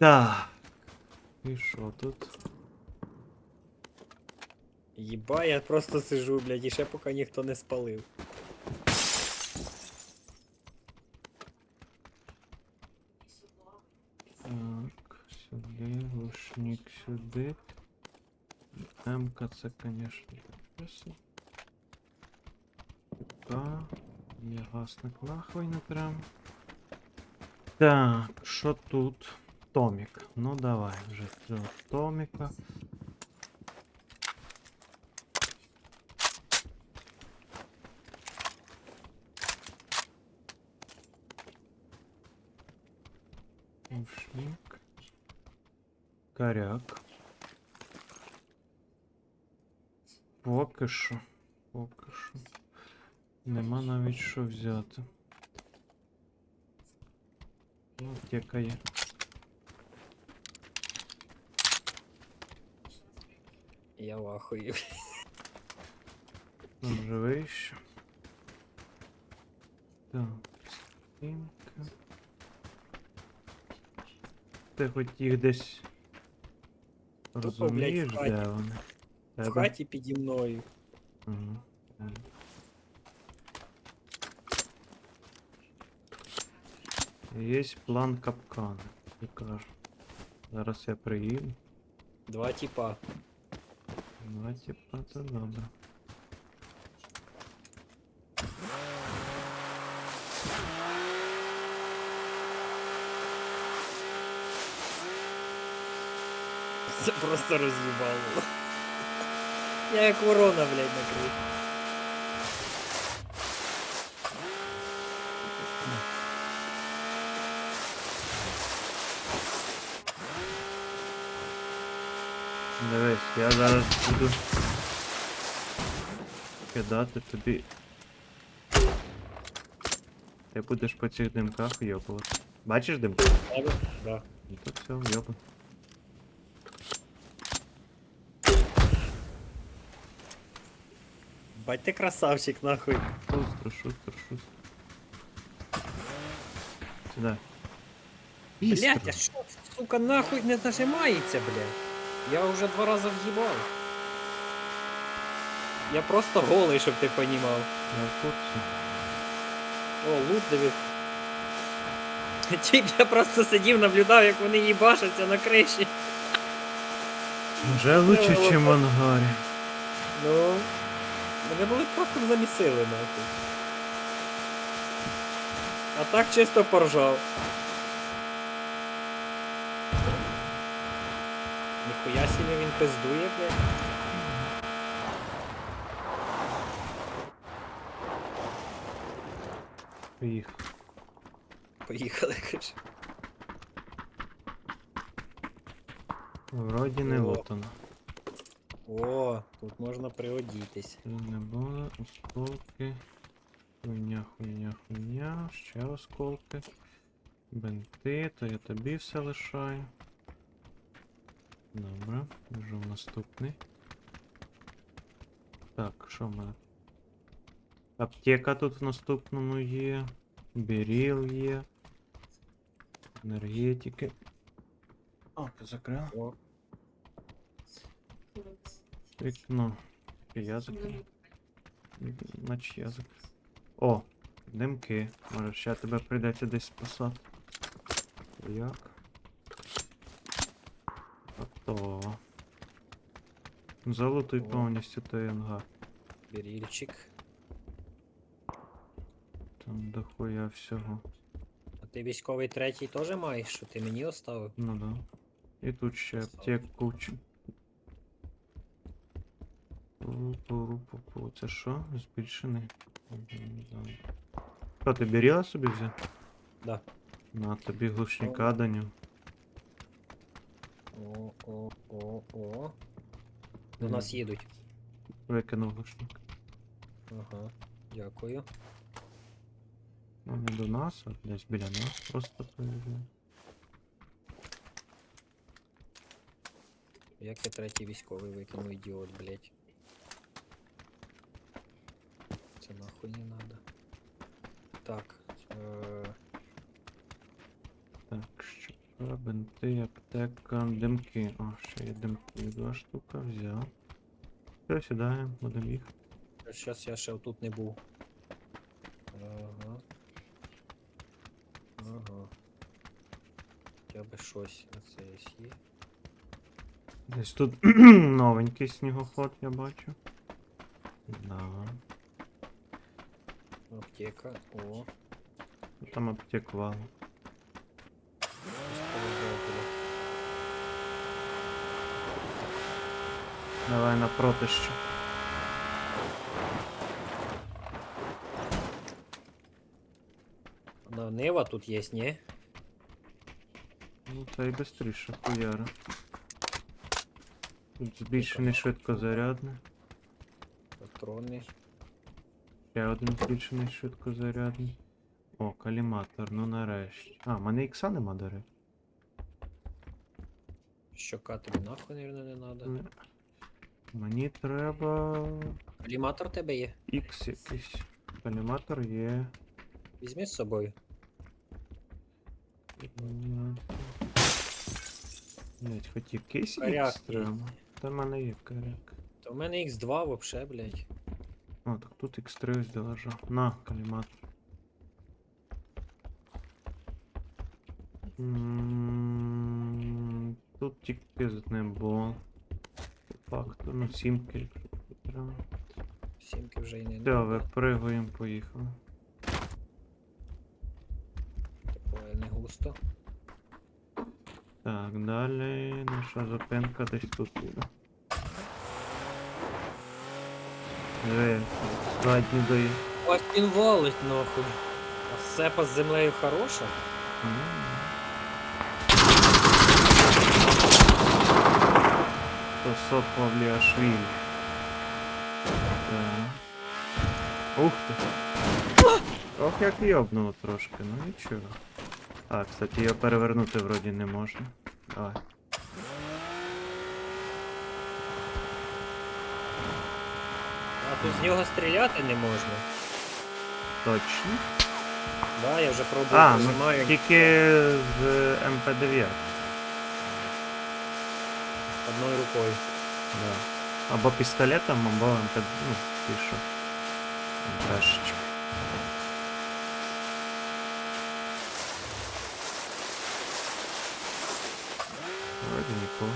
Так. І що тут? Єба, я просто сижу, блядь, і ще поки ніхто не спалив. Так, сюди, глушник сюди. МК це, конечно, писи. Та, є гасник нахуй не прям. Так, що тут? Томік. Ну давай вже цього Томіка. Ушник. Коряк. Поки що. Поки що. Нема навіть що взяти. Ну, аптека Я в ахуї. Там живий ще. Так, стінка. Ти хоч їх десь блядь, в розумієш, хаті. де вони? В Тебе? хаті піді мною. Мгм. Є план капкана. І кажу. Зараз я приїду. Два тіпа. Типа, це добре. Це просто роз'їбало. Я як ворона, блядь, накрив. Дивись, я зараз буду кидати тобі. Ти будеш по цих димках йобувати. Бачиш димки? Тебе? Да. Ну то все, йоба. Бать ти красавчик, нахуй. О, страшу, страшу. Сюда. Блять, а що, сука, нахуй не нажимається, блядь? Я вже два рази в'їбав. Я просто голий, щоб ти понімав. В курсі. О, лут диви. Тіп я просто сидів, наблюдав, як вони їбашаться на криші. Вже лучше, чим в ангарі. Ну. Мене були просто замісили, нахуй. А так чисто поржав. Ніхуя собі він пиздує, блядь. Поїхав. Поїхали, каже. Вроді не О. лутано. О, тут можна приодітись. Тут не було, осколки. Хуйня, хуйня, хуйня. Ще осколки. Бенти, то я тобі все лишаю. Добре, біжу в наступний. Так, що в мене? Аптека тут в наступному є. Беріл є. Енергетики. О, ти закрив? Вікно. Я закрив. Наче я закрив. О, димки. Може ще тебе прийдеться десь спасати. Як? Готово. Залутуй О. повністю той ангар. бірільчик. Там дохуя всього. А ти військовий третій теж маєш, що ти мені оставив? Ну да. І тут ще аптек кучу. Пу-пу-пу-пу. Це що? Збільшений. Що, ти біріла собі взяв? Да. На тобі глушника даню. О, о, о, о. До нас їдуть. Викинув глушник. Ага, дякую. Ну не до нас, а десь біля нас просто проїжджає. Як я третій військовий викинув, ідіот, блять. Це нахуй не надо. Так. Е, Бинти, аптека, димки. О, ще є димки. Два штука взяв. Все, сідаємо, будемо їхати. Щас я ще тут не був. Ага. Ага. Хоча б щось на це є. Десь тут новенький снігоход, я бачу. Да. Аптека. О. Там аптек Давай напроти ще. На Нива тут є, ні? Ну, це і бистріше, хуяра. Тут збільшений швидкозарядний. Патрони. Ще один збільшений швидкозарядний. О, каліматор, ну нарешті. А, в мене ікса нема, до речі. Щока тобі нахуй, наверное, не надо. Мені треба Аліматор тебе є. X якийсь. Каліматор є. Візьми з собою. Блять, хоч якийсь Коряк X треба. Та в мене є коряк. Та в мене X2 вообще, блядь. О, так тут X3 ось долежав. На, каліматор. М, Тут тільки з одним бол. Факту, ну сімки. Сімки вже й не Все, випригуємо, поїхали. Такое не густо. Так, далі наша зупинка десь тут буде. Диви, задні дої. Ось він валить нахуй. А сепа з землею хороша. Сосо Павліашвілі. Так. Ух ти. Ох, як йобнуло трошки, ну нічого. А, кстати, його перевернути вроді не можна. Давай. А тут з нього стріляти не можна. Точно. Да, я вже пробував, А, ну нажимаю тільки з МП9. одною рукою. Да. Або пістолетом, або МП... Ну, ті що. МПшечка. Вроді нікого.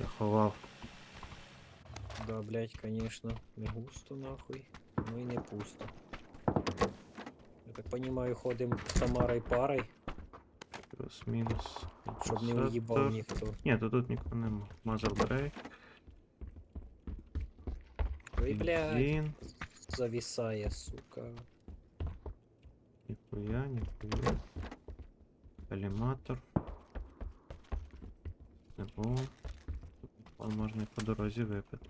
Я ховав. Да, блять, конечно, не густо нахуй. Ну і не пусто. Я так понимаю, ходим з Тамарою парой, Плюс-мінус. щоб не уїбав ніхто. Ні, то тут нікого нема. Мазер брейк. Ой, блядь, зависає, сука. Каліматор. Не було. Тут можна і по дорозі випити.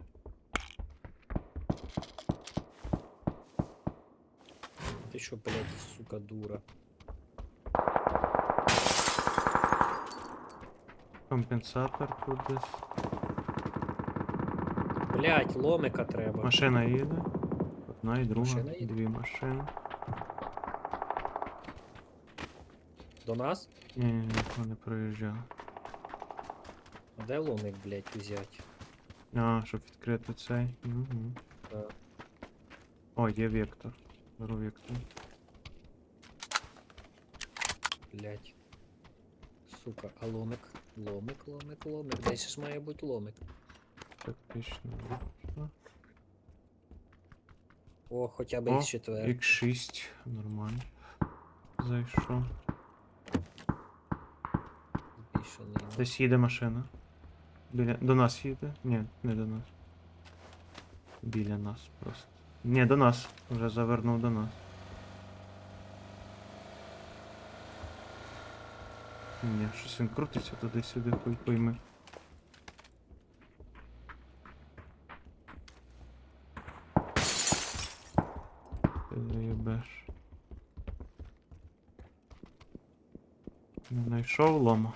Ти що, блядь, сука, дура. Компенсатор тут десь. Блять, ломика треба. Машина їде. Одна і друга. Машина їде? Дві машини. До нас? Ні, ні, ніхто не проїжджав. А де ломик, блять, взять? А, щоб відкрити цей. Угу. Да. О, є вектор. Беру вектор. Блять. Сука, а ломик? Ломик, ломик, ломик. Десь ж має бути ломик. Тактично. О, хоча б із четвер. X6. Нормально. Зайшов. Збільшений. ну. Десь їде машина. Біля... До нас їде? Ні, не до нас. Біля нас просто. Ні, до нас. Вже завернув до нас. Ні, щось він крутиться туди-сюди, хуй пойми. Ти заєбеш. Не знайшов лома.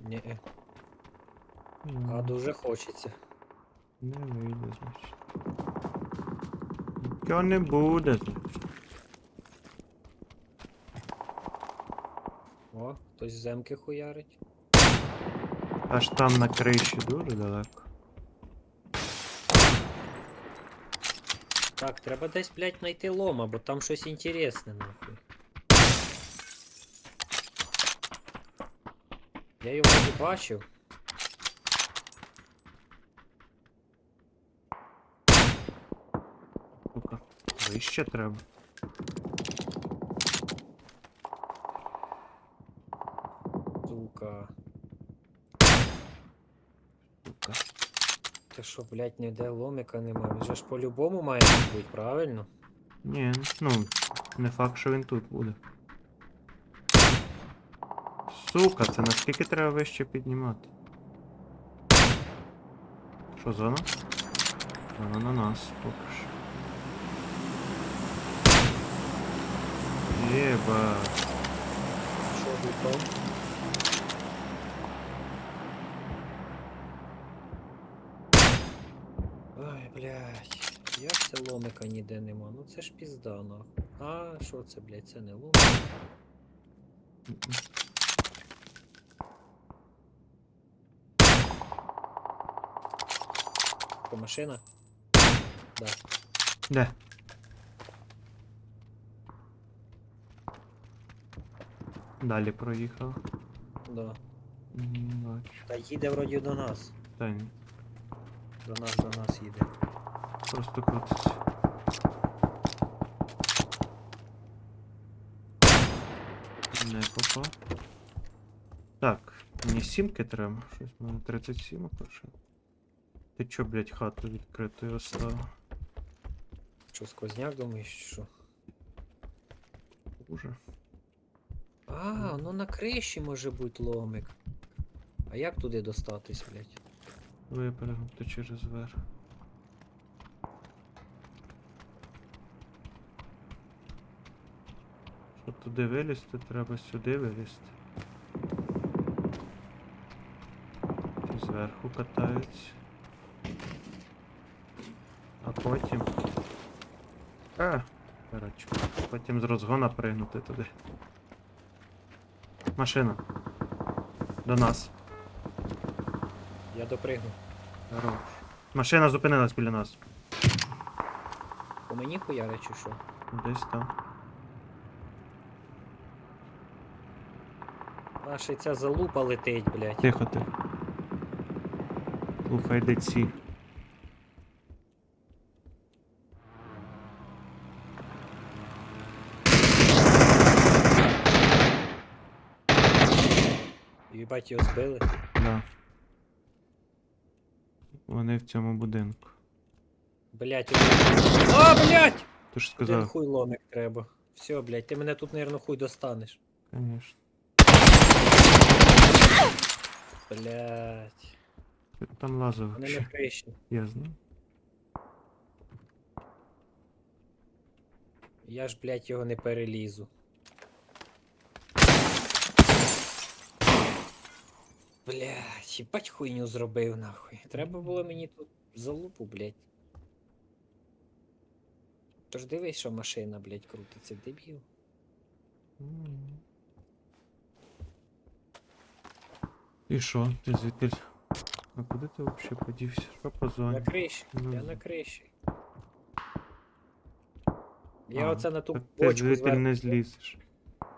Ні. А дуже хочеться. Не вийде, значить. Нічого не буде. О, хтось земки хуярить. Аж там на криші дуже далеко. Так, треба десь, блядь, знайти лома, бо там щось інтересне, нахуй. Я його не бачив. Сука. Вище треба. Сука. Сука. Ти що, блядь, ніде ломика нема? Він же ж по-любому має бути, правильно? Ні, ну, не факт, що він тут буде. Сука, це наскільки треба вище піднімати? Що, зона? Вона на нас, поки що. Єба. Що тут? Ой, блядь. Як це ломика ніде нема? Ну це ж пізда, нахуй. А, що це, блядь, це не ломик? Машина? Да. Де? Далі проїхав. Да. М, Бачу. Та їде вроді до нас. Та ні, До нас, до нас їде. просто крутиться. Не попав. Так, мені сімки треба. Щось в мене 37 лише. Ти чо, блядь, хату відкритою оставив? Що, сквозняк думаєш, що? Уже. А, ну на криші може бути ломик. А як туди достатись, блядь? Випрягнути через верх. Щоб туди вилізти, треба сюди вилізти. Ті зверху катаються. А потім. А, коротше. Потім з розгона пригнути туди. Машина. До нас. Я допригну. Хорош. Машина зупинилась біля нас. По мені хуяри чи що? Десь там. А ще й ця залупа летить, блядь. Тихо, тихо. Слухай, де ці. Їбать його збили. Да. Вони в цьому будинку. Блядь, один... А, блядь! Ти ж Один сказав, хуй ломик треба. Все, блядь, ти мене тут, наверное, хуй достанеш. звісно. Блядь. Ти там лазив Вони на вообще. криші. Я знаю. Я ж, блядь, його не перелізу. Блядь, їбать хуйню зробив нахуй. Треба було мені тут залупу, блядь. Тож дивись, що машина, блядь, крутиться, дебіл. І що? Ти звідти? А куди ти взагалі подівся? Що по На криші, Ну, я на криші. Я А, оце на ту так ти бочку звідти зверху. не злізеш.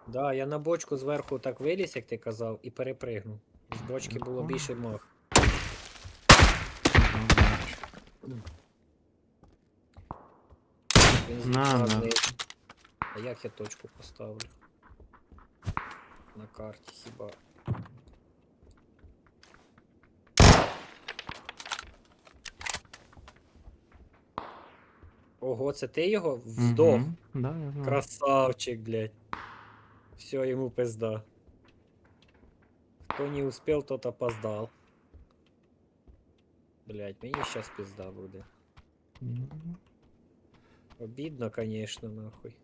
Да, я на бочку зверху так виліз, як ти казав, і перепригнув. З бочки було більше мох. Він На, на. А як я точку поставлю? На карті хіба. Ого, це ти його вздох? Мгм. Да, я знаю. Красавчик, блядь. Все, ему пизда. Кто не успел, тот опоздал. Блять, мені сейчас пизда буде. Ну, Обидно, конечно, нахуй.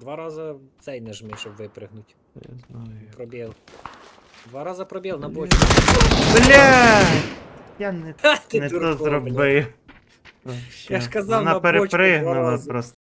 Два рази цей нажми, щоб випрыгнуть. Я знаю. як. Пробіл. Два рази пробіл на бочку. Блядь! Я не, Ха, ти не то блядь. зробив. Я ж казав, Вона на бочку два перепригнула рази. просто.